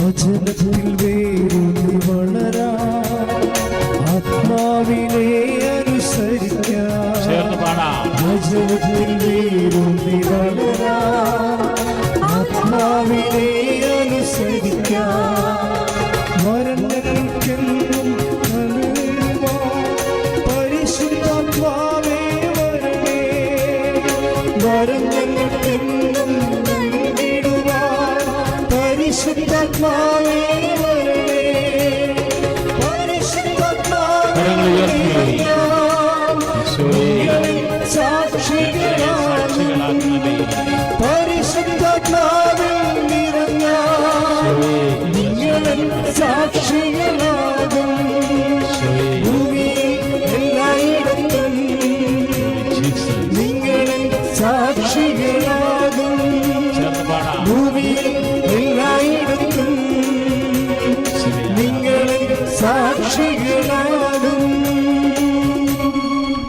വചനത്തിൽ വേരൂന്നി വളരാ. ആത്മാവിനെ അനുസരിക്കാം. വചനത്തിൽ വേരൂന്നി വളരാ. ആത്മാവിനെ അനുസരിക്കാം.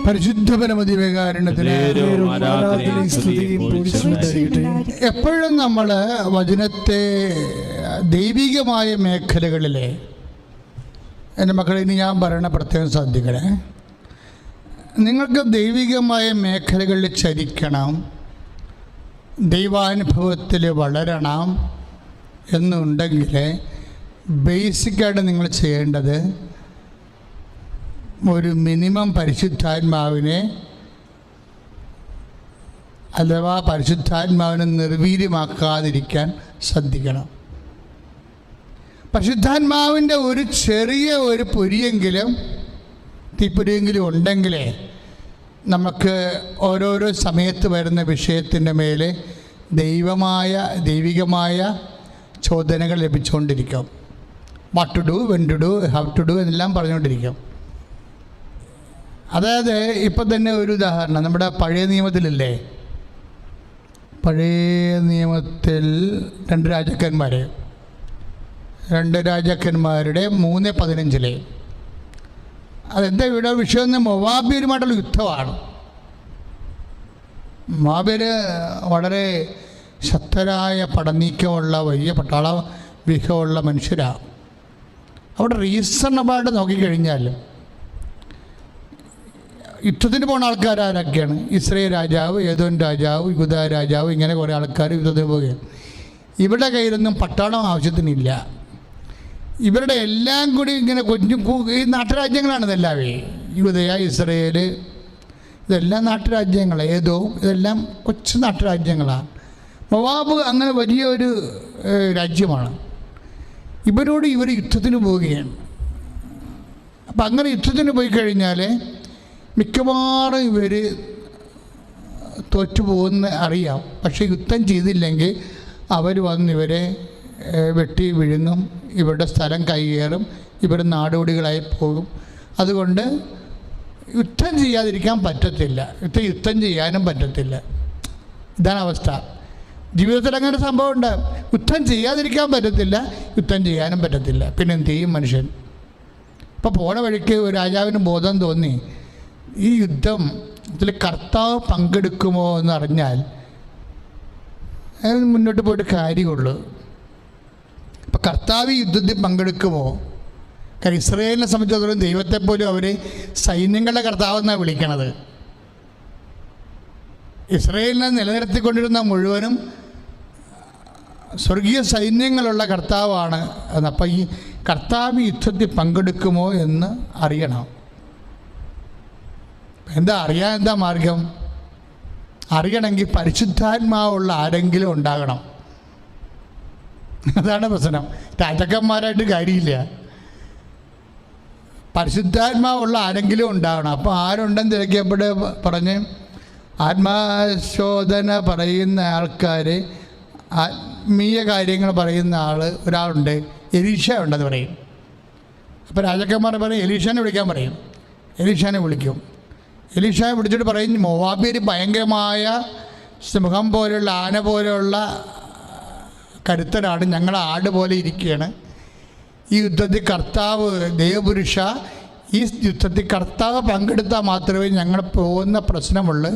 പരിശുദ്ധ. എപ്പോഴും നമ്മൾ വചനത്തെ ദൈവികമായ മേഖലകളിലെ എന്റെ മക്കളെ ഇനി ഞാൻ പറയണ പ്രത്യേകം ശ്രദ്ധിക്കണേ നിങ്ങൾക്ക് ദൈവികമായ മേഖലകളിൽ ചരിക്കണം ദൈവാനുഭവത്തിൽ വളരണം എന്നുണ്ടെങ്കിൽ ബേസിക്കായിട്ട് നിങ്ങൾ ചെയ്യേണ്ടത് ഒരു മിനിമം പരിശുദ്ധാത്മാവിനെ അഥവാ പരിശുദ്ധാത്മാവിനെ നിർവീര്യമാക്കാതിരിക്കാൻ ശ്രദ്ധിക്കണം. പരിശുദ്ധാത്മാവിന്റെ ഒരു ചെറിയ ഒരു പൊരിയെങ്കിലും തീപ്പൊരിയെങ്കിലും ഉണ്ടെങ്കിലേ നമുക്ക് ഓരോരോ സമയത്ത് വരുന്ന വിഷയത്തിന്റെ മേലെ ദൈവമായ ദൈവികമായ ചോദനകൾ ലഭിച്ചുകൊണ്ടിരിക്കും. What to do when to do how to do എന്നെല്ലാം പറഞ്ഞുകൊണ്ടിരിക്കും. അതായത് ഇപ്പം തന്നെ ഒരു ഉദാഹരണം. നമ്മുടെ പഴയ നിയമത്തിലല്ലേ? പഴയ നിയമത്തിൽ രണ്ട് രാജാക്കന്മാർ രണ്ട് രാജാക്കന്മാരുടെ മൂന്ന് പതിനഞ്ചിലെ. അതെന്താ ഇവിടെ വിഷയം എന്ന് മൊവാബിയരുമായിട്ടുള്ള യുദ്ധമാണ്. മൊവാബിയർ വളരെ ശക്തരായ പടനീക്കമുള്ള വലിയ പട്ടാള വ്യൂഹമുള്ള മനുഷ്യരാണ് അവിടെ റീസണബിളായിട്ട് നോക്കിക്കഴിഞ്ഞാൽ യുദ്ധത്തിന് പോണ ആൾക്കാരൊക്കെയാണ് ഇസ്രയേൽ രാജാവ് ഏതോൻ രാജാവ് യുദ്ധ രാജാവ് ഇങ്ങനെ കുറേ ആൾക്കാർ യുദ്ധത്തിന് പോവുകയാണ്. ഇവരുടെ കയ്യിലൊന്നും പട്ടാളം ആവശ്യത്തിനില്ല. ഇവരുടെ എല്ലാം കൂടി ഇങ്ങനെ കൊഞ്ഞു ഈ നാട്ടുരാജ്യങ്ങളാണ് ഇതെല്ലാവേ. യുദ്ധയ ഇസ്രയേൽ ഇതെല്ലാം നാട്ടുരാജ്യങ്ങൾ ഏതോ ഇതെല്ലാം കൊച്ചു നാട്ടുരാജ്യങ്ങളാണ്. മൊവാബ് അങ്ങനെ വലിയൊരു രാജ്യമാണ്. ഇവരോട് ഇവർ യുദ്ധത്തിന് പോവുകയാണ്. അപ്പം അങ്ങനെ യുദ്ധത്തിന് പോയി കഴിഞ്ഞാൽ മിക്കവാറും ഇവർ തോറ്റു പോകുന്ന അറിയാം. പക്ഷേ യുദ്ധം ചെയ്തില്ലെങ്കിൽ അവർ വന്ന് ഇവരെ വെട്ടി വിഴുങ്ങും ഇവരുടെ സ്ഥലം കൈയേറും ഇവർ നാടോടികളായി പോകും. അതുകൊണ്ട് യുദ്ധം ചെയ്യാതിരിക്കാൻ പറ്റത്തില്ല. യുദ്ധം യുദ്ധം ചെയ്യാനും പറ്റത്തില്ല. ഇതാണ് അവസ്ഥ. ജീവിതത്തിൽ അങ്ങനെ സംഭവമുണ്ട്. യുദ്ധം ചെയ്യാതിരിക്കാൻ പറ്റത്തില്ല യുദ്ധം ചെയ്യാനും പറ്റത്തില്ല. പിന്നെ എന്ത് ചെയ്യും മനുഷ്യൻ? ഇപ്പോൾ പോണ വഴിക്ക് ഒരു രാജാവിന് ബോധം തോന്നി. ഈ യുദ്ധം ഇതിൽ കർത്താവ് പങ്കെടുക്കുമോ എന്ന് അറിഞ്ഞാൽ അതിന് മുന്നോട്ട് പോയിട്ട് കാര്യമുള്ളൂ. അപ്പം കർത്താവ് യുദ്ധത്തിൽ പങ്കെടുക്കുമോ? കാരണം ഇസ്രയേലിനെ സംബന്ധിച്ചിടത്തോളം ദൈവത്തെ പോലും അവർ സൈന്യങ്ങളുടെ കർത്താവെന്നാണ് വിളിക്കണത്. ഇസ്രയേലിനെ നിലനിർത്തിക്കൊണ്ടിരുന്ന മുഴുവനും സ്വർഗീയ സൈന്യങ്ങളുള്ള കർത്താവാണ്. അപ്പം ഈ കർത്താവ് യുദ്ധത്തിൽ പങ്കെടുക്കുമോ എന്ന് അറിയണം. എന്താ അറിയാൻ എന്താ മാർഗം? അറിയണമെങ്കിൽ പരിശുദ്ധാത്മാവുള്ള ആരെങ്കിലും ഉണ്ടാകണം. അതാണ് പ്രശ്നം. രാജാക്കന്മാരായിട്ട് കാര്യമില്ല. പരിശുദ്ധാത്മാവുള്ള ആരെങ്കിലും ഉണ്ടാകണം. അപ്പോൾ ആരുണ്ടെന്ന് തിരക്കിയപ്പോൾ പറഞ്ഞ് ആത്മാശോധന പറയുന്ന ആൾക്കാർ ആത്മീയ കാര്യങ്ങൾ പറയുന്ന ആൾ ഒരാളുണ്ട്. എലീഷ ഉണ്ടെന്ന് പറയും. അപ്പോൾ രാജാക്കന്മാർ പറയും എലീഷനെ വിളിക്കാൻ പറയും. എലീഷനെ വിളിക്കും. എലീഷാനെ വിളിച്ചിട്ട് പറയും മൊവാബിയർ ഭയങ്കരമായ സിംഹം പോലെയുള്ള ആന പോലെയുള്ള കരുത്തരാണ് ഞങ്ങൾ ആട് പോലെ ഇരിക്കുകയാണ് ഈ യുദ്ധത്തിൽ കർത്താവ് ദേവപുരുഷ ഈ യുദ്ധത്തിൽ കർത്താവ് പങ്കെടുത്താൽ മാത്രമേ ഞങ്ങൾ പോകുന്ന പ്രശ്നമുള്ളൂ.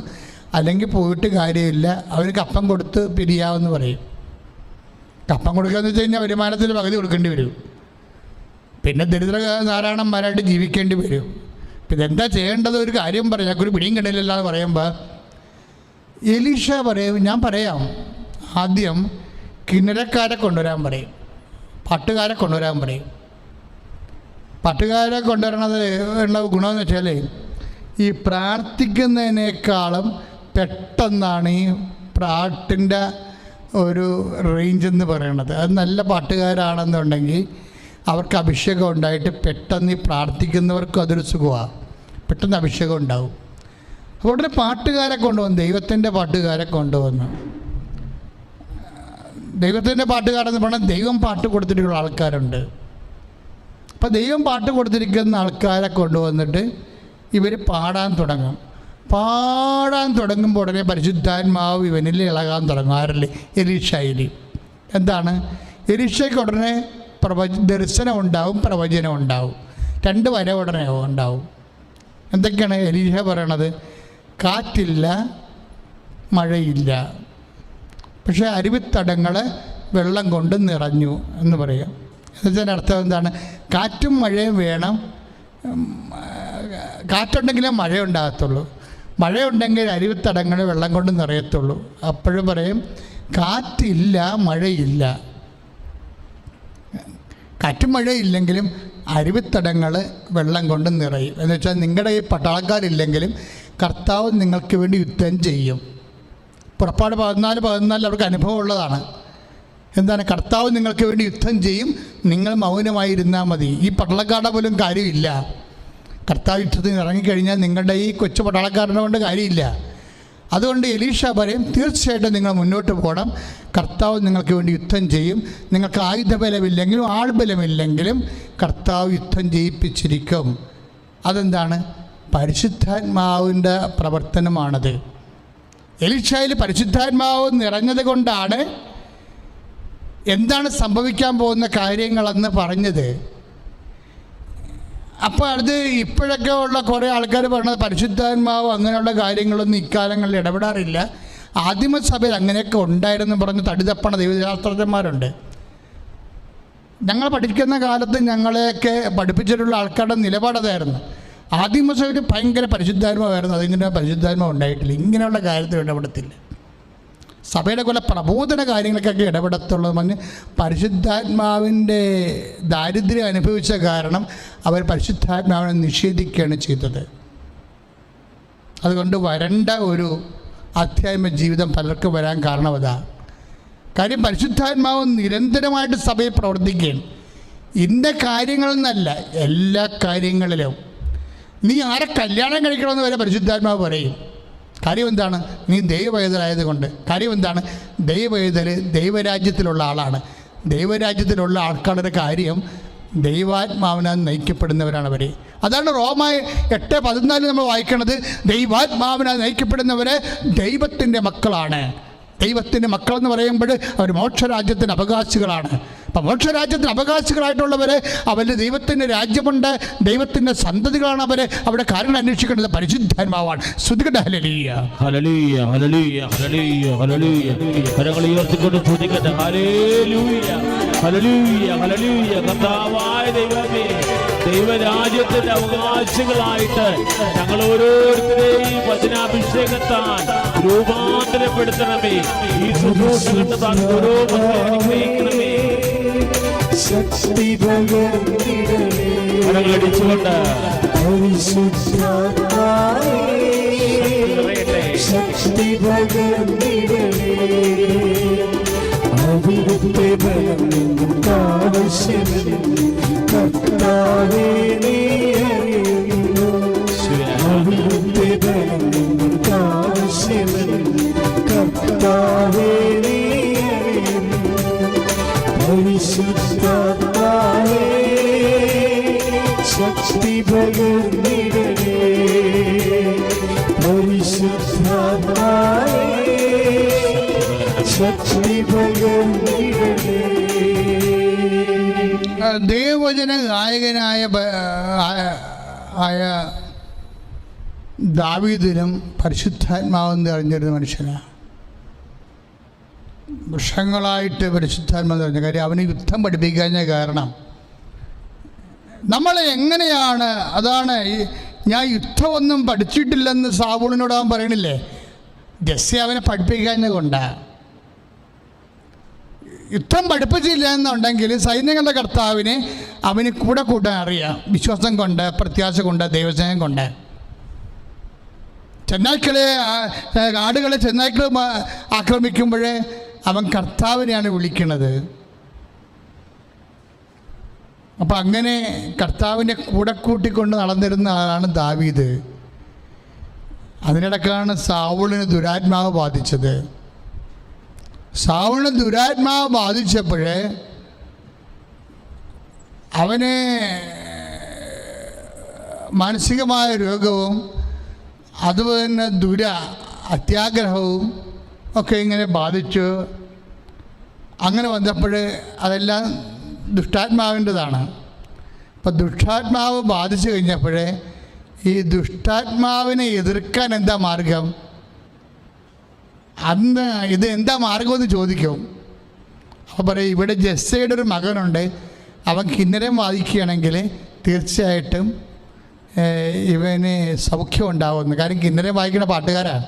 അല്ലെങ്കിൽ പോയിട്ട് കാര്യമില്ല. അവർക്ക് അപ്പം കൊടുത്ത് പിരിയാവെന്ന് പറയും. കപ്പം കൊടുക്കുകയെന്ന് വെച്ച് കഴിഞ്ഞാൽ വരുമാനത്തിൽ പകുതി കൊടുക്കേണ്ടി വരും. പിന്നെ ദരിദ്ര നാരായണന്മാരായിട്ട് ജീവിക്കേണ്ടി വരും. എന്താ ചെയ്യേണ്ടത്? ഒരു കാര്യം പറയാം. ഞങ്ങൾക്കൊരു പിടിയും കിടയില്ല എന്ന് പറയുമ്പോൾ എലീഷ പറയും ഞാൻ പറയാം. ആദ്യം കിന്നരക്കാരെ കൊണ്ടുവരാൻ പറയും. പട്ടുകാരെ കൊണ്ടുവരാൻ പറയും. പട്ടുകാരെ കൊണ്ടുവരണത് ഉള്ള ഗുണമെന്ന് വെച്ചാൽ ഈ പ്രാർത്ഥിക്കുന്നതിനേക്കാളും പെട്ടെന്നാണ് ഈ പാട്ടിന്റെ ഒരു റേഞ്ച് എന്ന് പറയുന്നത് അത് നല്ല പാട്ടുകാരാണെന്നുണ്ടെങ്കിൽ അവർക്ക് അഭിഷേകം ഉണ്ടായിട്ട് പെട്ടെന്ന് ഈ പ്രാർത്ഥിക്കുന്നവർക്കും അതൊരു സുഖമാണ് പെട്ടെന്ന് അഭിഷേകം ഉണ്ടാവും. അപ്പോൾ ഉടനെ പാട്ടുകാരെ കൊണ്ടുവന്നു ദൈവത്തിന്റെ പാട്ടുകാരെ കൊണ്ടുവന്നു. ദൈവത്തിന്റെ പാട്ടുകാരെന്ന് പറഞ്ഞാൽ ദൈവം പാട്ട് കൊടുത്തിട്ടുള്ള ആൾക്കാരുണ്ട്. അപ്പോൾ ദൈവം പാട്ട് കൊടുത്തിരിക്കുന്ന ആൾക്കാരെ കൊണ്ടുവന്നിട്ട് ഇവർ പാടാൻ തുടങ്ങും. പാടാൻ തുടങ്ങുമ്പോൾ ഉടനെ പരിശുദ്ധാത്മാവ് ഇവനിൽ ഇളകാൻ തുടങ്ങും. ആരല്ലേ? എലീഷയിൽ എന്താണ്? എലീഷയ്ക്ക് ഉടനെ പ്രവച ദർശനം ഉണ്ടാവും പ്രവചനം ഉണ്ടാവും രണ്ട് വര ഉടനെ ഉണ്ടാവും. എന്തൊക്കെയാണ് എലീഷ പറയണത്? കാറ്റില്ല മഴയില്ല. പക്ഷേ അരുവിത്തടങ്ങൾ വെള്ളം കൊണ്ട് നിറഞ്ഞു എന്ന് പറയാം. എന്നുവെച്ചാൽ അർത്ഥം എന്താണ്? കാറ്റും മഴയും വേണം. കാറ്റുണ്ടെങ്കിലേ മഴ ഉണ്ടാകത്തുള്ളൂ. മഴയുണ്ടെങ്കിൽ അരുവിത്തടങ്ങൾ വെള്ളം കൊണ്ട് നിറയത്തുള്ളൂ. അപ്പോഴും പറയും കാറ്റില്ല മഴയില്ല. കാറ്റും മഴയില്ലെങ്കിലും അരുവിത്തടങ്ങൾ വെള്ളം കൊണ്ട് നിറയും. എന്ന് വെച്ചാൽ നിങ്ങളുടെ ഈ പട്ടാളക്കാരില്ലെങ്കിലും കർത്താവ് നിങ്ങൾക്ക് വേണ്ടി യുദ്ധം ചെയ്യും. പുറപ്പാട് പതിനാല് പതിനാലിൽ അവർക്ക് അനുഭവമുള്ളതാണ് എന്താണ്? കർത്താവ് നിങ്ങൾക്ക് വേണ്ടി യുദ്ധം ചെയ്യും. നിങ്ങൾ മൗനമായിരുന്നാൽ മതി. ഈ പട്ടാളക്കാരുടെ പോലും കാര്യമില്ല. കർത്താവ് യുദ്ധത്തിന് ഇറങ്ങിക്കഴിഞ്ഞാൽ നിങ്ങളുടെ ഈ കൊച്ചു പട്ടാളക്കാരനെ കൊണ്ട് കാര്യമില്ല. അതുകൊണ്ട് എലീഷ പറയും തീർച്ചയായിട്ടും നിങ്ങൾ മുന്നോട്ട് പോകണം. കർത്താവ് നിങ്ങൾക്ക് വേണ്ടി യുദ്ധം ചെയ്യും. നിങ്ങൾക്ക് ആയുധബലമില്ലെങ്കിലും ആൾബലമില്ലെങ്കിലും കർത്താവ് യുദ്ധം ചെയ്യിപ്പിച്ചിരിക്കും അതെന്താണ്? പരിശുദ്ധാത്മാവിന്റെ പ്രവർത്തനമാണത്. എലിഷായിൽ പരിശുദ്ധാത്മാവ് നിറഞ്ഞത് കൊണ്ടാണ് എന്താണ് സംഭവിക്കാൻ പോകുന്ന കാര്യങ്ങളെന്ന് പറഞ്ഞത്. അപ്പോൾ അത് ഇപ്പോഴൊക്കെ ഉള്ള കുറേ ആൾക്കാർ പറഞ്ഞത് പരിശുദ്ധാത്മാവ് അങ്ങനെയുള്ള കാര്യങ്ങളൊന്നും ഇക്കാലങ്ങളിൽ ഇടപെടാറില്ല. ആദിമസഭയിൽ അങ്ങനെയൊക്കെ ഉണ്ടായിരുന്നു പറഞ്ഞ് തടിതപ്പണ ദൈവശാസ്ത്രജ്ഞന്മാരുണ്ട്. ഞങ്ങൾ പഠിക്കുന്ന കാലത്ത് ഞങ്ങളെയൊക്കെ പഠിപ്പിച്ചിട്ടുള്ള ആൾക്കാരുടെ നിലപാടതായിരുന്നു ആദിമസഭയിൽ ഭയങ്കര പരിശുദ്ധാത്മാവായിരുന്നു അതിങ്ങനെ പരിശുദ്ധാത്മാവ് ഉണ്ടായിട്ടില്ല. ഇങ്ങനെയുള്ള കാര്യത്തിൽ ഇടപെടത്തില്ല. സഭയുടെ കുല പ്രബോധന കാര്യങ്ങൾക്കൊക്കെ ഇടപെടത്തുള്ളൂ പറഞ്ഞ് പരിശുദ്ധാത്മാവിന്റെ ദാരിദ്ര്യം അനുഭവിച്ച കാരണം അവർ പരിശുദ്ധാത്മാവിനെ നിഷേധിക്കുകയാണ് ചെയ്തത്. അതുകൊണ്ട് വരണ്ട ഒരു അധ്യാത്മ ജീവിതം പലർക്ക് വരാൻ കാരണം കാര്യം പരിശുദ്ധാത്മാവ് നിരന്തരമായിട്ട് സഭയിൽ പ്രവർത്തിക്കുകയാണ്. ഇന്ന കാര്യങ്ങളെന്നല്ല എല്ലാ കാര്യങ്ങളിലും. നീ ആരെ കല്യാണം കഴിക്കണമെന്ന് വരെ പരിശുദ്ധാത്മാവ് പറയും. കാര്യം എന്താണ്? നീ ദൈവവേദനായതുകൊണ്ട് കാര്യം എന്താണ്? ദൈവവേദൽ ദൈവരാജ്യത്തിലുള്ള ആളാണ്. ദൈവരാജ്യത്തിലുള്ള ആൾക്കാരുടെ കാര്യം ദൈവാത്മാവിനാൽ നയിക്കപ്പെടുന്നവരാണ് അവർ അതാണ് റോമ എട്ട് പതിനാലിൽ നമ്മൾ വായിക്കുന്നത് ദൈവാത്മാവിനാൽ നയിക്കപ്പെടുന്നവരെ ദൈവത്തിന്റെ മക്കളാണ്. ദൈവത്തിന്റെ മക്കളെന്ന് പറയുമ്പോൾ അവർ മോക്ഷരാജ്യത്തിന് അവകാശികളാണ്. അപ്പം മോക്ഷരാജ്യത്തിന് അവകാശികളായിട്ടുള്ളവർ അവരുടെ ദൈവത്തിന്റെ രാജ്യമുണ്ട്. ദൈവത്തിന്റെ സന്തതികളാണ് അവർ അവിടെ കാരണം അന്വേഷിക്കേണ്ടത് പരിശുദ്ധാത്മാവാണ്. ശ്രുതികട ഹലലീയ ഹല്ലേലൂയ ഹല്ലേലൂയ ഹല്ലേലൂയ ഹല്ലേലൂയ. കരങ്ങൾ ഉയർത്തിക്കൊണ്ട് സ്തുതിക്കട്ടെ ഹല്ലേലൂയ. കർത്താവായ ദൈവമേ ദൈവരാജ്യത്തിന്റെ അവകാശികളായിട്ട് ഞങ്ങൾ ഓരോരുത്തരെയും വചനാഭിഷേകത്താൽ രൂപാന്തരപ്പെടുത്തണമേ. ഈ ശുശ്രൂഷ കണ്ടതാൽ ഓരോ അനുഗ്രഹിക്കണമേ. ശക്തി നിറയട്ടെ ശക്തി പകർന്നിടണേ അവിടുത്തെ ബലം നിങ്ങൾക്ക് ആവശ്യമില്ല കർത്താവേ ദൈവവചന ഗായകനായ ആയ ദാവീദിനും പരിശുദ്ധാത്മാവെന്ന് അറിഞ്ഞിരുന്ന മനുഷ്യനാണ് വർഷങ്ങളായിട്ട് പരിശുദ്ധാത്മാവെന്ന് നിറഞ്ഞ കാര്യം അവന് യുദ്ധം പഠിപ്പിക്കാഞ്ഞ കാരണം. നമ്മൾ എങ്ങനെയാണ് അതാണ് ഞാൻ യുദ്ധമൊന്നും പഠിച്ചിട്ടില്ലെന്ന് സാബുളിനോട് അവൻ പറയണില്ലേ? ജസ്സി അവനെ പഠിപ്പിക്കാഞ്ഞ കൊണ്ടാണ് യുദ്ധം പഠിപ്പിച്ചില്ല എന്നുണ്ടെങ്കിൽ സൈന്യങ്ങളുടെ കർത്താവിനെ അവന് കൂടെ കൂട്ടാൻ അറിയാം. വിശ്വാസം കൊണ്ട് പ്രത്യാശ കൊണ്ട് ദൈവസ്നേഹം കൊണ്ട്. ചെന്നായ്ക്കളെ ആടുകളെ ചെന്നായ്ക്കൾ ആക്രമിക്കുമ്പോൾ അവൻ കർത്താവിനെയാണ് വിളിക്കുന്നത്. അപ്പം അങ്ങനെ കർത്താവിനെ കൂടെ കൂട്ടിക്കൊണ്ട് നടന്നിരുന്ന ആളാണ് ദാവീദ്. അതിനിടക്കാണ് സാവുളിന് ദുരാത്മാവ് ബാധിച്ചത്. സാവുളിന് ദുരാത്മാവ് ബാധിച്ചപ്പോഴേ അവനെ മാനസികമായ രോഗവും അതുപോലെ തന്നെ ദുര അത്യാഗ്രഹവും ഒക്കെ ഇങ്ങനെ ബാധിച്ചു. അങ്ങനെ വന്നപ്പോൾ അതെല്ലാം ദുഷ്ടാത്മാവിന്റെതാണ്. അപ്പം ദുഷ്ടാത്മാവ് ബാധിച്ചു കഴിഞ്ഞപ്പോഴേ ഈ ദുഷ്ടാത്മാവിനെ എതിർക്കാൻ എന്താ മാർഗം? അന്ന് ഇത് എന്താ മാർഗമെന്ന് ചോദിക്കും. അപ്പോൾ പറയും ഇവിടെ ജസ്സയുടെ ഒരു മകനുണ്ട്. അവൻ കിന്നരം വായിക്കുകയാണെങ്കിൽ തീർച്ചയായിട്ടും ഇവന് സൗഖ്യം ഉണ്ടാവുമെന്ന്. കാര്യം കിന്നരം വായിക്കുന്ന പാട്ടുകാരാണ്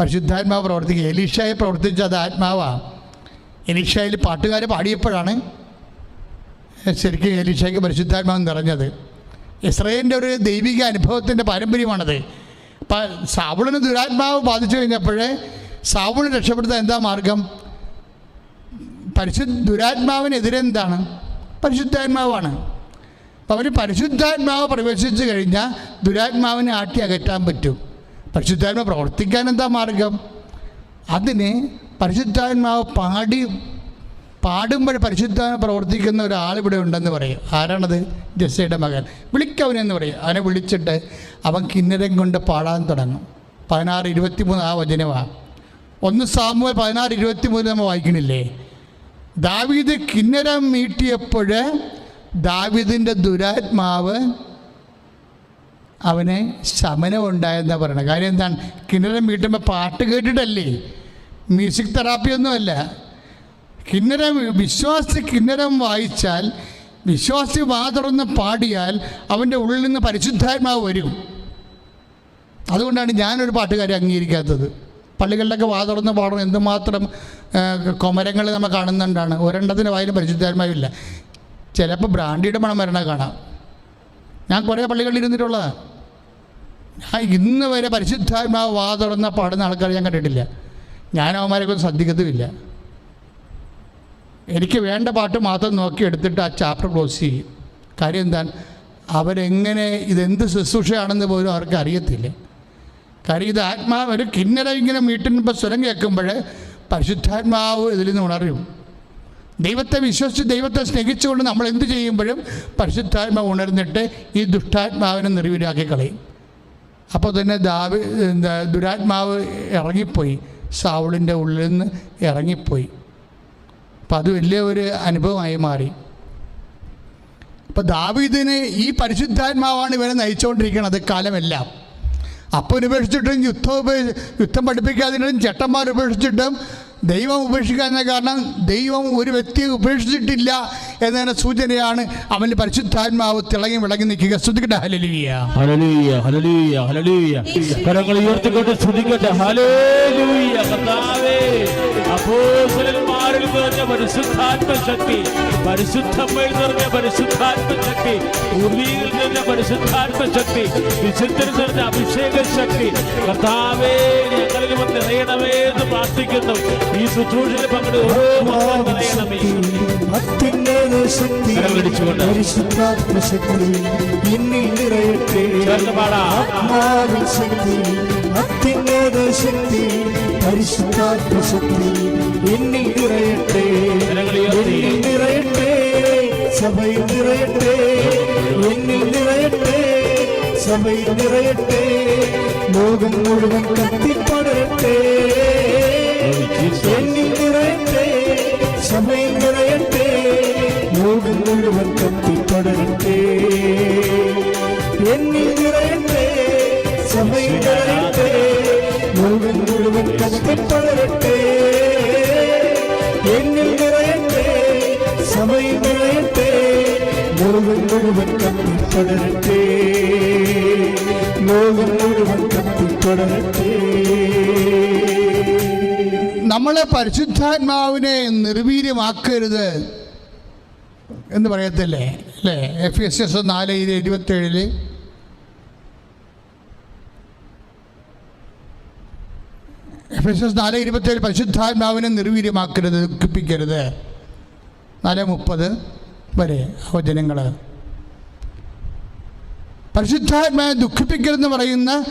പരിശുദ്ധാത്മാവ് പ്രവർത്തിക്കുക. എലീഷായെ പ്രവർത്തിച്ച അത് ആത്മാവാണ് എലീഷയിൽ പാട്ടുകാർ പാടിയപ്പോഴാണ് ശരിക്കും എലീഷയ്ക്ക് പരിശുദ്ധാത്മാവ് നിറഞ്ഞത്. ഇസ്രയേലിന്റെ ഒരു ദൈവിക അനുഭവത്തിന്റെ പാരമ്പര്യമാണത്. സാവുളിന് ദുരാത്മാവ് ബാധിച്ചു കഴിഞ്ഞപ്പോഴേ സാവുളിനെ രക്ഷപ്പെടുത്താൻ എന്താ മാർഗം? പരിശുദ്ധ ദുരാത്മാവിനെതിരെ എന്താണ്? പരിശുദ്ധാത്മാവാണ്. അപ്പം അവർ പരിശുദ്ധാത്മാവ് പ്രവേശിച്ചു കഴിഞ്ഞാൽ ദുരാത്മാവിനെ ആട്ടി അകറ്റാൻ പറ്റും. പരിശുദ്ധാത്മാവ് പ്രവർത്തിക്കാൻ എന്താ മാർഗം? അതിന് പരിശുദ്ധാത്മാവ് പാടി പാടുമ്പോൾ പരിശുദ്ധ പ്രവർത്തിക്കുന്ന ഒരാൾ ഇവിടെ ഉണ്ടെന്ന് പറയും. ആരാണത്? ജസ്സയുടെ മകൻ. വിളിക്കവനെന്ന് പറയും. അവനെ വിളിച്ചിട്ട് അവൻ കിന്നരം കൊണ്ട് പാടാൻ തുടങ്ങും. പതിനാറ് ഇരുപത്തി മൂന്ന് ആ വചനമാണ് ഒന്ന് സാമൂഹ്യ പതിനാറ് ഇരുപത്തി മൂന്ന് നമ്മൾ വായിക്കണില്ലേ? ദാവീദ് കിന്നരം മീട്ടിയപ്പോൾ ദാവീദിന്റെ ദുരാത്മാവ് അവന് ശമനം ഉണ്ടായെന്നാണ് പറയുന്നത് കാര്യം എന്താണ്? കിന്നരം മീട്ടുമ്പോൾ പാട്ട് കേട്ടിട്ടല്ലേ? മ്യൂസിക് തെറാപ്പിയൊന്നുമല്ല കിന്നരം വിശ്വാസി കിന്നരം വായിച്ചാൽ വിശ്വാസി വാതുറന്ന് പാടിയാൽ അവന്റെ ഉള്ളിൽ നിന്ന് പരിശുദ്ധാത്മാവ് വരും. അതുകൊണ്ടാണ് ഞാനൊരു പാട്ടുകാരെ അംഗീകരിക്കാത്തത്. പള്ളികളിലൊക്കെ വാതുറന്ന് പാടണം എന്തുമാത്രം കൊമരങ്ങൾ നമ്മൾ കാണുന്നുണ്ടാണ്. ഒരെണ്ണത്തിന് വായിലും പരിശുദ്ധാത്മാവില്ല ചിലപ്പോൾ ബ്രാൻഡിയുടെ മണം വരണ കാണാം. ഞാൻ കുറേ പള്ളികളിൽ ഇരുന്നിട്ടുള്ളതാണ് ഞാൻ ഇന്ന് വരെ പരിശുദ്ധാത്മാവ് വാതുറന്ന് പാടുന്ന ആൾക്കാർ ഞാൻ കണ്ടിട്ടില്ല. ഞാൻ അവന്മാരെക്കൊന്നും ശ്രദ്ധിക്കത്തുമില്ല. എനിക്ക് വേണ്ട പാട്ട് മാത്രം നോക്കി എടുത്തിട്ട് ആ ചാപ്റ്റർ ക്ലോസ് ചെയ്യും. കാര്യം എന്താണ്? അവരെങ്ങനെ ഇതെന്ത് ശുശ്രൂഷയാണെന്ന് പോലും അവർക്ക് അറിയത്തില്ല. കാര്യം ഇത് ആത്മാവ് ഒരു കിന്നര ഇങ്ങനെ മീട്ടിനിപ്പോൾ സ്വരം കേൾക്കുമ്പോൾ പരിശുദ്ധാത്മാവ് ഇതിൽ നിന്ന് ഉണരും. ദൈവത്തെ വിശ്വസിച്ച് ദൈവത്തെ സ്നേഹിച്ചുകൊണ്ട് നമ്മൾ എന്ത് ചെയ്യുമ്പോഴും പരിശുദ്ധാത്മാവ് ഉണർന്നിട്ട് ഈ ദുഷ്ടാത്മാവിനെ നിർവീരാക്കി കളയും. അപ്പോൾ തന്നെ ദാവി ദുരാത്മാവ് ഇറങ്ങിപ്പോയി. സാവുളിന്റെ ഉള്ളിൽ നിന്ന് ഇറങ്ങിപ്പോയി. അപ്പം അത് വലിയ ഒരു അനുഭവമായി മാറി. അപ്പം ദാവീദിന് ഈ പരിശുദ്ധാത്മാവാണ് ഇവരെ നയിച്ചുകൊണ്ടിരിക്കുന്നത് കാലമെല്ലാം. അപ്പം ഉപേക്ഷിച്ചിട്ടും യുദ്ധം ഉപേ- യുദ്ധം പഠിപ്പിക്കാതിട്ടും ചട്ടന്മാർ ഉപേക്ഷിച്ചിട്ടും ദൈവം ഉപേക്ഷിക്കാത്ത കാരണം ദൈവം ഒരു വ്യക്തിയെ ഉപേക്ഷിച്ചിട്ടില്ല എന്നതിന്റെ സൂചനയാണ് അവന്റെ പരിശുദ്ധാത്മാവ് തിളങ്ങി വിളങ്ങി നിൽക്കുക. ശ്രദ്ധിക്കട്ടെ ഹലലിയ ഹല്ലേലൂയ ഹല്ലേലൂയ ഹല്ലേലൂയ. കരങ്ങൾ ഉയർത്തിക്കൊണ്ട് സ്തുതിക്കട്ടെ ഹല്ലേലൂയ കർത്താവേ. അപ്പോസ്തലന്മാരിൽ നിറഞ്ഞ പരിശുദ്ധാത്മ ശക്തി പരിശുദ്ധമ്മയിൽ നിറഞ്ഞ പരിശുദ്ധാത്മ ശക്തി പൂർവീകരിൽ നിറഞ്ഞ പരിശുദ്ധാത്മ ശക്തി വിശുദ്ധരിൽ നിറഞ്ഞ അഭിഷേക ശക്തി കർത്താവേ ഞങ്ങളിൽ വന്ന് നിറയണമേ എന്ന് പ്രാർത്ഥിക്കുന്നു. ഈ ശുശ്രൂഷയിൽ പങ്കെടുക്കുന്ന ഓരോ മക്കളും നിറയണമേ. അത്യുന്നത ശക്തി കരങ്ങളടിച്ചുകൊണ്ട്. പരിശുദ്ധാത്മ ശക്തി എന്നിൽ നിറയട്ടെ ചേർന്ന് പാടാം. ആത്മാവിൻ ശക്തി അത്യുന്നത ശക്തി പരിശുദ്ധാത്മ ശക്തി എന്നിൽ നിറയട്ടെ കരങ്ങളുയർത്തി. എന്നിൽ നിറയട്ടെ സഭയിൽ നിറയട്ടെ എന്നിൽ നിറയട്ടെ സഭയിൽ നിറയട്ടെ ലോകം മുഴുവൻ കത്തിപ്പടരട്ടെ എന്നിൽ നിറയട്ടെ സഭയിൽ നിറയട്ടെ ലോകം മുഴുവൻ കത്തിപ്പടരട്ടെ എന്നിൽ നിറയട്ടെ സഭയിൽ നിറയട്ടെ ലോകം മുഴുവൻ കത്തിപ്പടരട്ടെ സഭയിൽ നിറയട്ടെ ലോകം മുഴുവൻ കത്തിപ്പടരട്ടെ ലോകം മുഴുവൻ കത്തിപ്പടരട്ടെ നമ്മളെ പരിശുദ്ധാത്മാവിനെ നിർവീര്യമാക്കരുത്. എന്ന് പറയത്തില്ലേ? അല്ലേ? എഫ് എസ് എസ് നാല് ഇരുപത്തേഴിൽ. എഫ് എസ് എസ് നാല് ഇരുപത്തേഴ് പരിശുദ്ധാത്മാവിനെ നിർവീര്യമാക്കരുത് ദുഃഖിപ്പിക്കരുത്. നാല് മുപ്പത് വരെ വചനങ്ങൾ പരിശുദ്ധാത്മാവിനെ ദുഃഖിപ്പിക്കരുതെന്ന് പറയുന്ന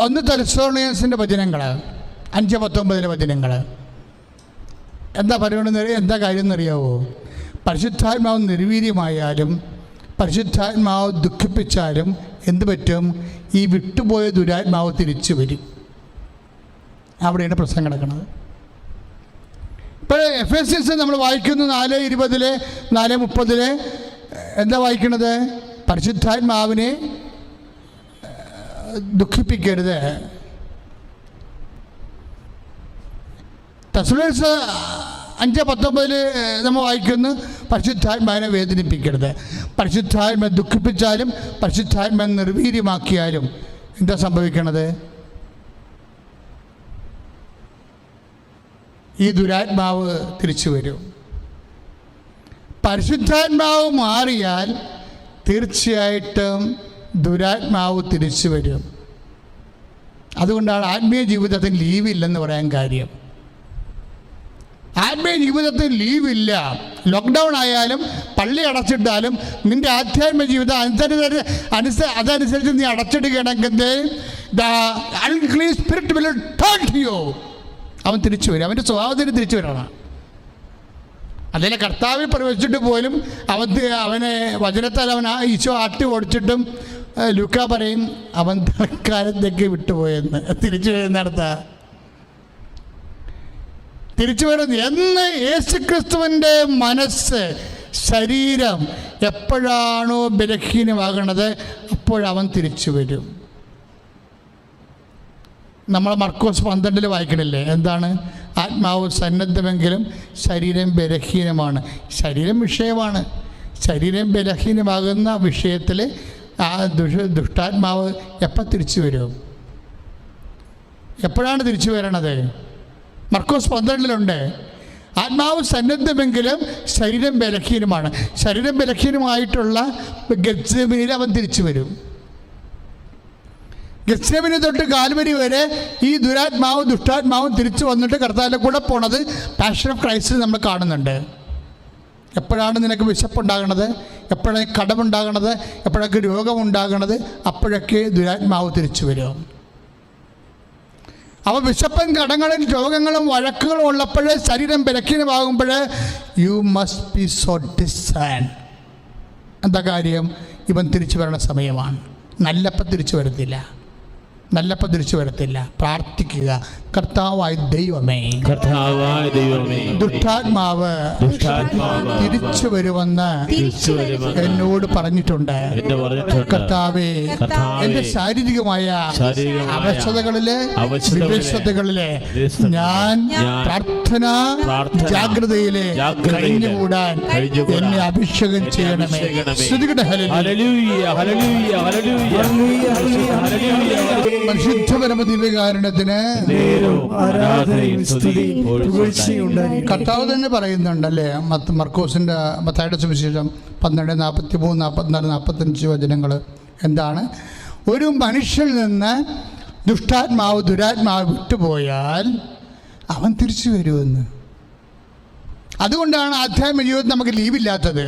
ഒന്ന് തെലസോണിയൻസിന്റെ വചനങ്ങൾ അഞ്ച് പത്തൊമ്പതിലെ വചനങ്ങൾ എന്താ പറയുന്നത് എന്താ കാര്യം എന്നറിയാവോ? പരിശുദ്ധാത്മാവ് നിർവീര്യമായാലും പരിശുദ്ധാത്മാവ് ദുഃഖിപ്പിച്ചാലും എന്തു പറ്റും? ഈ വിട്ടുപോയ ദുരാത്മാവ് തിരിച്ചു വരും. അവിടെയാണ് പ്രശ്നം കിടക്കുന്നത് ഇപ്പോൾ എഫ് എസ് എസ് നമ്മൾ വായിക്കുന്നു നാല് ഇരുപതിലെ നാല് മുപ്പതിലെ. എന്താ വായിക്കണത്? പരിശുദ്ധാത്മാവിനെ ദുഃഖിപ്പിക്കരുത്. തസ്ലേഴ്സ് അഞ്ച് പത്തൊമ്പതിൽ നമ്മൾ വായിക്കുന്നു പരിശുദ്ധാത്മാവിനെ വേദനിപ്പിക്കരുത്. പരിശുദ്ധാത്മ ദുഃഖിപ്പിച്ചാലും പരിശുദ്ധാത്മ നിർവീര്യമാക്കിയാലും എന്താ സംഭവിക്കണത്? ഈ ദുരാത്മാവ് തിരിച്ചു വരും. പരിശുദ്ധാത്മാവ് മാറിയാൽ തീർച്ചയായിട്ടും ദുരാത്മാവ് തിരിച്ചു വരും. അതുകൊണ്ടാണ് ആത്മീയ ജീവിതത്തിൽ ലീവില്ലെന്ന് പറയാൻ കാര്യം. ആത്മീയ ജീവിതത്തിൽ ലീവില്ല ലോക്ക്ഡൗൺ ആയാലും പള്ളി അടച്ചിട്ടാലും നിന്റെ ആധ്യാത്മിക ജീവിതം അനുസരിച്ച് അനുസ അതനുസരിച്ച് നീ അടച്ചിടുകയാണെങ്കിൽ സ്പിരിറ്റ് വിൽ ടു അവൻ തിരിച്ചു വരും. അവന്റെ സ്വഭാവത്തിന് തിരിച്ചു വരണം അതിലെ കർത്താവിൽ പ്രവേശിച്ചിട്ട് പോലും അവൻ അവനെ വചനത്താൽ അവൻ ആ ഈശോ ആട്ടി ഓടിച്ചിട്ടും ലുക്ക പറയും അവൻ തൽക്കാലത്തേക്ക് വിട്ടുപോയെന്ന്. തിരിച്ചു വരുന്നിടത്താ. തിരിച്ചു വരുന്നു. എന്ന് യേശുക്രിസ്തുവിന്റെ മനസ്സ് ശരീരം എപ്പോഴാണോ ബലഹീനമാകുന്നത് അപ്പോഴവൻ തിരിച്ചു വരും. നമ്മൾ മർക്കോസ് പന്ത്രണ്ടിൽ വായിക്കണില്ലേ? എന്താണ്? ആത്മാവ് സന്നദ്ധമെങ്കിലും ശരീരം ബലഹീനമാണ്. ശരീരം വിഷയമാണ്. ശരീരം ബലഹീനമാകുന്ന വിഷയത്തിൽ ആ ദുഷ ദുഷ്ടാത്മാവ് എപ്പോൾ തിരിച്ചു വരും? എപ്പോഴാണ് തിരിച്ചു വരണത്? മർക്കോസ് പന്ത്രണ്ടിലുണ്ട്. ആത്മാവ് സന്നദ്ധമെങ്കിലും ശരീരം ബലഹീനമാണ്. ശരീരം ബലഹീനമായിട്ടുള്ള ഗത്സേമിനിൽ അവൻ തിരിച്ചു വരും. ഗത്സേമിനെ തൊട്ട് കാൽവരി വരെ ഈ ദുരാത്മാവും ദുഷ്ടാത്മാവും തിരിച്ചു വന്നിട്ട് കർത്താവിന്റെ കൂടെ പോണത് പാഷൻ ഓഫ് ക്രൈസ്റ്റ് നമ്മൾ കാണുന്നുണ്ട്. എപ്പോഴാണ് നിനക്ക് വിശപ്പുണ്ടാകണത്? എപ്പോഴാണ് കടമുണ്ടാകണത്? എപ്പോഴൊക്കെ രോഗമുണ്ടാകണത്? അപ്പോഴൊക്കെ ദുരാത്മാവ് തിരിച്ചു വരും. അവ വിശപ്പൻ കടങ്ങളും രോഗങ്ങളും വഴക്കുകളും ഉള്ളപ്പോൾ ശരീരം ബലഹീനമാകുമ്പോൾ you must be so design എന്താ കാര്യം? ഇവൻ തിരിച്ചു വരണ സമയമാണ്. നല്ലപ്പം തിരിച്ചു വരത്തില്ല. നല്ലപ്പം തിരിച്ചു വരത്തില്ല. പ്രാർത്ഥിക്കുക. കർത്താവായ ദൈവമേ. കർത്താവായ ദൈവമേ. ദുഷ്ടാത്മാവ് തിരിച്ചു വരുമെന്ന് എന്നോട് പറഞ്ഞിട്ടുണ്ട്. കർത്താവേ കർത്താവേ, എന്റെ ശാരീരികമായ അവശതകളിലെ വിവശതകളിലെ ഞാൻ പ്രാർത്ഥന ജാഗ്രതയിലെ കഴിഞ്ഞുകൂടാൻ എന്നെ അഭിഷേകം ചെയ്യണമേ. ശ്രുതികട ഹല്ലേലൂയ. ഹല്ലേലൂയ കർത്താവ് തന്നെ പറയുന്നുണ്ടല്ലേ? മർക്കോസിന്റെ മത്തായുടെ സുവിശേഷം പന്ത്രണ്ട് നാൽപ്പത്തി മൂന്ന് നാൽപ്പത്തിനാല് നാൽപ്പത്തഞ്ച് വചനങ്ങൾ എന്താണ്? ഒരു മനുഷ്യനിൽ നിന്ന് ദുഷ്ടാത്മാവ് ദുരാത്മാവ് വിട്ടുപോയാൽ അവൻ തിരിച്ചു വരുമെന്ന്. അതുകൊണ്ടാണ് ആധ്യാത്മിക ജീവിതത്തിൽ നമുക്ക് ലീവില്ലാത്തത്.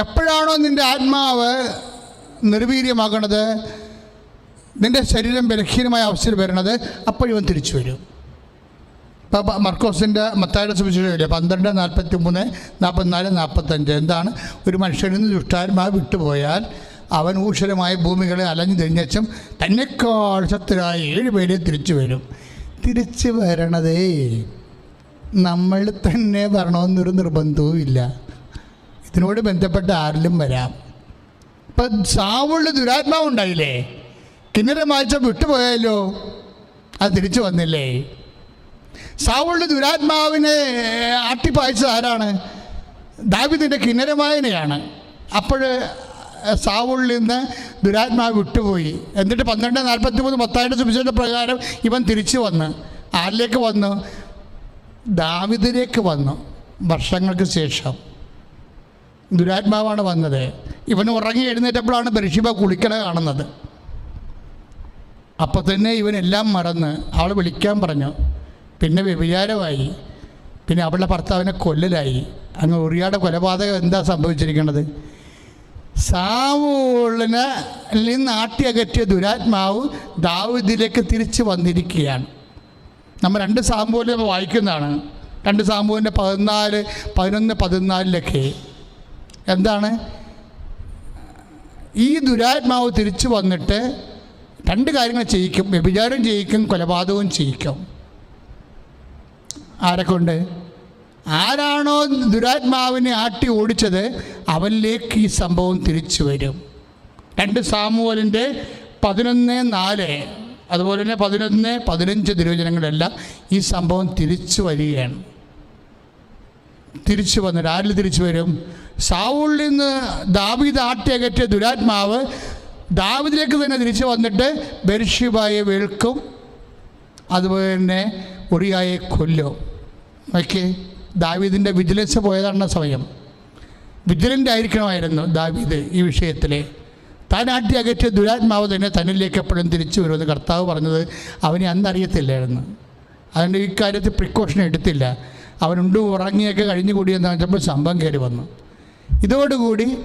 എപ്പോഴാണോ നിന്റെ ആത്മാവ് നിർവീര്യമാകണത്? നിന്റെ ശരീരം ബലഹീനമായ അവസ്ഥയിൽ വരണത് അപ്പോഴിവൻ തിരിച്ചു വരും. ഇപ്പം മർക്കോസിന്റെ മത്തായുടെ സുവിശേഷമില്ലേ പന്ത്രണ്ട് നാൽപ്പത്തി മൂന്ന് നാൽപ്പത്തിനാല് നാൽപ്പത്തഞ്ച് എന്താണ്? ഒരു മനുഷ്യനിൽ നിന്ന് ദുഷ്ടാത്മാവ് വിട്ടുപോയാൽ അവൻ ഊഷരമായ ഭൂമികളെ അലഞ്ഞു തിരിഞ്ഞച്ചും തന്നെക്കാൾ ഏഴ് പേരെ തിരിച്ചു വരും. തിരിച്ചു വരണതേ നമ്മൾ തന്നെ വരണമെന്നൊരു നിർബന്ധവും ഇല്ല. ഇതിനോട് ബന്ധപ്പെട്ട് ആരിലും വരാം. ഇപ്പം സാവുള്ള ദുരാത്മാവ് ഉണ്ടായില്ലേ കിന്നര വിട്ടുപോയല്ലോ വിട്ടുപോയാലോ? അത് തിരിച്ചു വന്നില്ലേ? സാവുള്ള ദുരാത്മാവിനെ അട്ടിപ്പായിച്ചത് ആരാണ്? ദാവിദിന്റെ കിന്നരമായനെയാണ് അപ്പോൾ സാവുളിൽ നിന്ന് ദുരാത്മാവ് വിട്ടുപോയി. എന്നിട്ട് പന്ത്രണ്ട് നാൽപ്പത്തി മൂന്ന് പത്തായിട്ട് സുവിശേഷ പ്രകാരം ഇവൻ തിരിച്ചു വന്ന്. ആരിലേക്ക് വന്നു? ദാവിദിലേക്ക് വന്നു. വർഷങ്ങൾക്ക് ശേഷം. ദുരാത്മാവാണ് വന്നത്. ഇവൻ ഉറങ്ങി എഴുന്നേറ്റപ്പോഴാണ് ബരിഷിബ കുളിക്കണ കാണുന്നത്. അപ്പോൾ തന്നെ ഇവനെല്ലാം മറന്ന് അവൾ വിളിക്കാൻ പറഞ്ഞു. പിന്നെ വ്യഭിചാരമായി. പിന്നെ അവളുടെ ഭർത്താവിനെ കൊല്ലലായി. അങ്ങ് ഉറിയാടെ കൊലപാതകം എന്താ സംഭവിച്ചിരിക്കുന്നത് സാവൂളിനെ ആട്ടിയകറ്റിയ ദുരാത്മാവ് ദാവിദിലേക്ക് തിരിച്ചു വന്നിരിക്കുകയാണ്. നമ്മൾ രണ്ട് സാമ്പൂൽ വായിക്കുന്നതാണ്. രണ്ട് സാമ്പൂവിന്റെ പതിനാല് പതിനൊന്ന് പതിനാലിലൊക്കെ. എന്താണ്? ഈ ദുരാത്മാവ് തിരിച്ചു വന്നിട്ട് രണ്ട് കാര്യങ്ങൾ ചെയ്യിക്കും. വ്യഭിചാരം ചെയ്യിക്കും കൊലപാതകവും ചെയ്യിക്കും. ആരെക്കൊണ്ട് ആരാണോ ദുരാത്മാവിനെ ആട്ടി ഓടിച്ചത് അവനിലേക്ക് ഈ സംഭവം തിരിച്ചു വരും. രണ്ട് സാമൂഹലിന്റെ പതിനൊന്ന് നാല് അതുപോലെ തന്നെ പതിനൊന്ന് പതിനഞ്ച് തിരുവചനങ്ങളെല്ലാം ഈ സംഭവം തിരിച്ചു വരികയാണ്. തിരിച്ചു വന്നിട്ട് ആരിൽ തിരിച്ചു വരും? സാവൂളിൽ നിന്ന് ദാവീദ് ആട്ടിയകറ്റിയ ദുരാത്മാവ് ദാവിദിലേക്ക് തന്നെ തിരിച്ചു വന്നിട്ട് ബെർഷിബായെ വെളുക്കും അതുപോലെ തന്നെ ഒറിയായെ കൊല്ലും. ഓക്കെ ദാവീദിന്റെ വിജിലൻസ് പോയതാണ് സമയം. വിജിലന്റ് ആയിരിക്കണമായിരുന്നു ദാവീദ് ഈ വിഷയത്തിൽ താൻ ആട്ടി അകറ്റിയ ദുരാത്മാവ് തന്നെ തന്നിലേക്ക് എപ്പോഴും തിരിച്ചു വരുമെന്ന് കർത്താവ് പറഞ്ഞത് അവനെ അന്ന് അറിയത്തില്ലായിരുന്നു അതുകൊണ്ട് ഈ കാര്യത്തിൽ പ്രിക്കോഷൻ എടുത്തില്ല. അവനുണ്ട് ഉറങ്ങിയൊക്കെ കഴിഞ്ഞു കൂടിയെന്ന് വെച്ചപ്പോൾ സംഭവം കയറി വന്നു. ഇതോടുകൂടി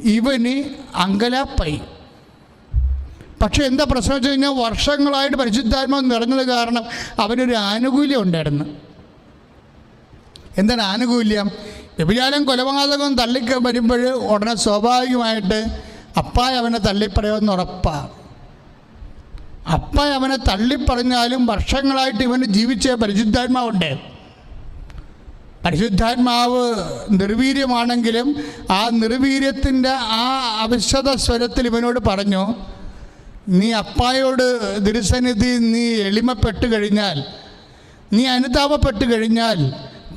ഇവന് അങ്കലാപ്പായി പക്ഷേ എന്താ പ്രശ്നം വെച്ച് കഴിഞ്ഞാൽ വർഷങ്ങളായിട്ട് പരിശുദ്ധാത്മാവ് നിറഞ്ഞത് കാരണം അവനൊരു ആനുകൂല്യം ഉണ്ടായിരുന്നു. എന്താണ് ആനുകൂല്യം? വ്യഭിചാരം കൊലപാതകം തള്ളിക്ക വരുമ്പോൾ ഉടനെ സ്വാഭാവികമായിട്ട് അപ്പായ അവനെ തള്ളിപ്പറയുമെന്ന് ഉറപ്പാണ് അപ്പായ അവനെ തള്ളിപ്പറഞ്ഞാലും വർഷങ്ങളായിട്ട് ഇവന് ജീവിച്ച പരിശുദ്ധാത്മാവുണ്ട്. പരിശുദ്ധാത്മാവ് നിർവീര്യമാണെങ്കിലും ആ നിർവീര്യത്തിന്റെ ആ അവിശദ സ്വരത്തിൽ ഇവനോട് പറഞ്ഞു നീ അപ്പായോട് ദുരുസന്നിധി നീ എളിമപ്പെട്ട് കഴിഞ്ഞാൽ നീ അനുതാപപ്പെട്ട് കഴിഞ്ഞാൽ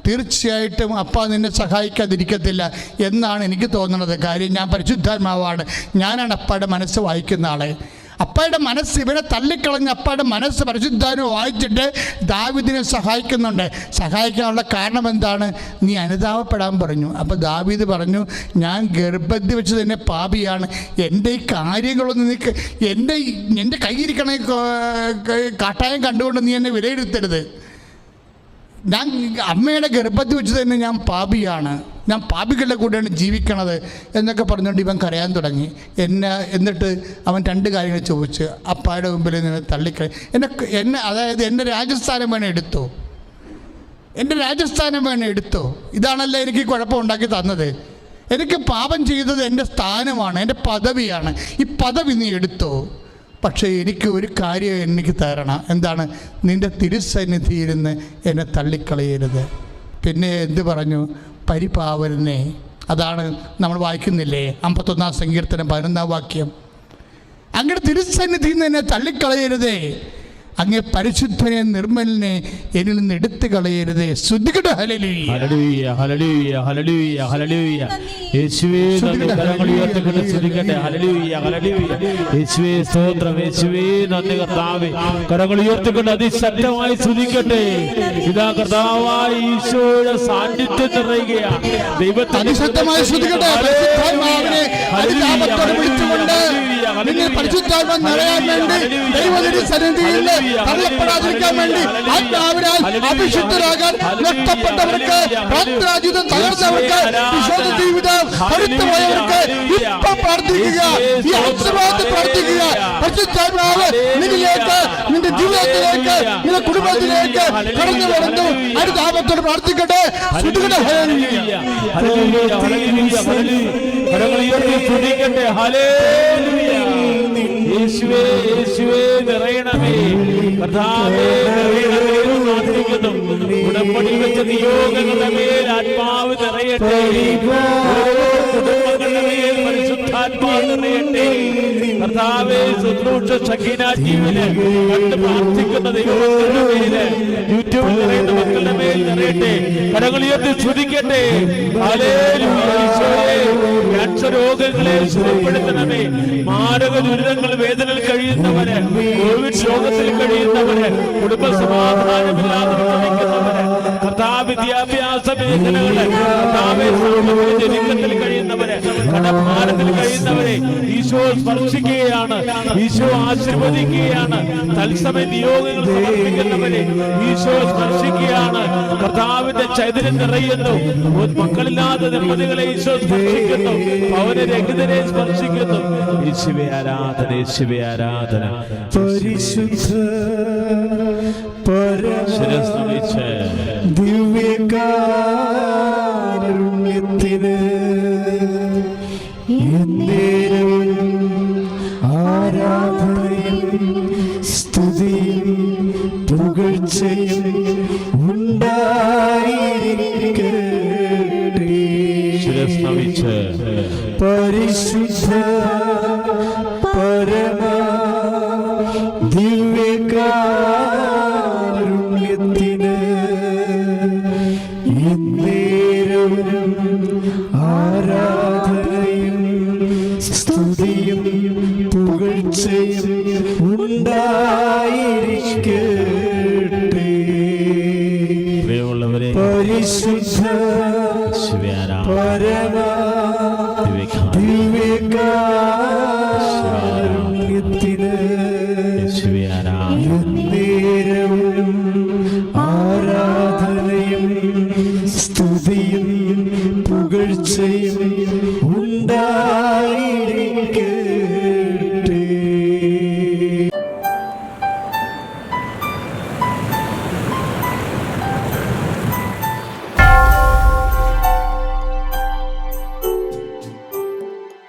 തീർച്ചയായിട്ടും അപ്പ നിന്നെ സഹായിക്കാതിരിക്കത്തില്ല എന്നാണ് എനിക്ക് തോന്നുന്നത്. കാര്യം ഞാൻ പരിശുദ്ധാത്മാവാണ്. ഞാനാണ് അപ്പയുടെ മനസ്സ് വായിക്കുന്ന ആൾ. അപ്പയുടെ മനസ്സ് ഇവനെ തള്ളിക്കളഞ്ഞ് അപ്പയുടെ മനസ്സ് പരിശുദ്ധാനോ വായിച്ചിട്ട് ദാവിദിനെ സഹായിക്കുന്നുണ്ട്. സഹായിക്കാനുള്ള കാരണം എന്താണ്? നീ അനുതാപപ്പെടാൻ പറഞ്ഞു. അപ്പോൾ ദാവീദ് പറഞ്ഞു ഞാൻ ഗർഭത്തിൽ വെച്ച് തന്നെ പാപിയാണ്. എന്റെ ഈ കാര്യങ്ങളൊന്നും നീ എന്റെ എന്റെ കയ്യിരിക്കണ കാട്ടായം കണ്ടുകൊണ്ട് നീ എന്നെ വിലയിരുത്തരുത്. ഞാൻ അമ്മയുടെ ഗർഭത്തിൽ വെച്ച് തന്നെ ഞാൻ പാപിയാണ്. ഞാൻ പാപികളുടെ കൂടെയാണ് ജീവിക്കണത് എന്നൊക്കെ പറഞ്ഞുകൊണ്ട് ഇവൻ കരയാൻ തുടങ്ങി. എന്നെ എന്നിട്ട് അവൻ രണ്ട് കാര്യങ്ങൾ ചോദിച്ച് അപ്പായുടെ മുമ്പിൽ നിന്ന് തള്ളിക്കളി എന്നെ എന്നെ അതായത് എന്റെ രാജസ്ഥാനം വേണേ എടുത്തു. എന്റെ രാജസ്ഥാനം വേണേ എടുത്തു. ഇതാണല്ലോ എനിക്ക് കുഴപ്പമുണ്ടാക്കി തന്നത്. എനിക്ക് പാപം ചെയ്തത് എന്റെ സ്ഥാനമാണ് എന്റെ പദവിയാണ്. ഈ പദവി നീ എടുത്തു. പക്ഷേ എനിക്ക് ഒരു കാര്യം എനിക്ക് തരണം. എന്താണ്? നിന്റെ തിരുസന്നിധിയിരുന്ന് എന്നെ തള്ളിക്കളയരുത്. പിന്നെ എന്ത് പറഞ്ഞു? പരിപാവരനെ. അതാണ് നമ്മൾ വായിക്കുന്നില്ലേ? അമ്പത്തൊന്നാം സങ്കീർത്തനം പതിനൊന്നാം വാക്യം. അങ്ങയുടെ തിരുസന്നിധിയിൽ നിന്ന് എന്നെ തള്ളിക്കളയരുതേ. അങ്ങേ പരിശുദ്ധനെ നിർമ്മലിനെ എന്നിൽ നിന്ന് എടുത്തു കളയരുത്. സ്തുതിക്കട്ടെ കരങ്ങൾ അതിശക്തമായി സ്തുതിക്കട്ടെ ഇതാ കർത്താവായി ഈശോയുടെ സാന്നിധ്യം നിറയുകയാണ് അതിശക്തമായി ശ്രദ്ധിക്കട്ടെ നിന്നെ പരിശുദ്ധാത്മ നിറയാൻ വേണ്ടി ദൈവത്തിന്റെ സന്നിധിയിൽ തള്ളപ്പെടാതിരിക്കാൻ വേണ്ടി ആത്മാവിനാൽ അഭിഷിക്തരാകാൻ നഷ്ടപ്പെട്ടവർക്ക് പ്രാർത്ഥനാജീവിതം തകർന്നവർക്ക് വിശ്വാസ ജീവിതം കരുത്തുപോയവർക്ക് ഇപ്പൊ പ്രാർത്ഥിക്കുക. ഈ ആശീർവാദത്തിൽ പ്രാർത്ഥിക്കുക. പരിശുദ്ധാത്മാവ് നിന്നിലേക്ക് നിന്റെ ജീവിതത്തിലേക്ക് നിന്റെ കുടുംബത്തിലേക്ക് കടന്നു വരുന്നു. അടുത്ത ആപത്തോട് പ്രാർത്ഥിക്കട്ടെ. ശ്രുതികട ഹലേ ഹലേ ഹലേ ഹലേ ഹലേ ഹലേ ഹലേ ഹല്ലേലൂയ. യേശുവേ യേശുവേ. ഉടമ്പടി വെച്ച നിയോഗങ്ങളുടെ മേൽ ആത്മാവ് നിറയട്ടെ. ശുശ്രൂഷ കണ്ട് പ്രാർത്ഥിക്കുന്ന യൂട്യൂബിൽ മക്കളുടെ നിറയട്ടെ. ക്യാൻസർ രോഗങ്ങളെ സുഖപ്പെടുത്തണമേ മാരക ദുരിതങ്ങൾ വേദനയിൽ കഴിയുന്നവര് കോവിഡ് രോഗത്തിൽ കഴിയുന്നവര് കുടുംബ സമാധാനമില്ലാതെ വിഷമിക്കുന്നവര് കർത്താവ് വിദ്യാഭ്യാസ മേഖലകൾ ജനിക്കത്തിൽ കഴിയുന്നവര് കടഭാരത്തിൽ കഴിയുന്നവരെ ഈശോ സ്പർശിക്കുകയാണ് ഈശോ ആശീർവദിക്കുകയാണ് തത്സമയ നിയോഗങ്ങൾ സമർപ്പിക്കുന്നവരെ ഈശോ സ്പർശിക്കുകയാണ്. കർത്താവിന്റെ ചൈതന്യം നിറയുന്നു. മക്കളില്ലാത്ത ദമ്പതികളെ ഈശോ സ്പർശിക്കുന്നു. അവനെ രഹിതരെ സ്പർശിക്കുന്നു. യേശുവേ ആരാധന യേശുവേ ആരാധന. പരിശുദ്ധ പരമ ശിരസ് നമിച്ച് ദിവ്യകാരുണ്യത്തിന് എന്നേരവും ആരാധനയും സ്തുതിയും പുകഴ്ചയും ശിരസ് ഉണ്ടായിരിക്കട്ടെ. നമിച്ച് പരിശുദ്ധ എന്നേരവും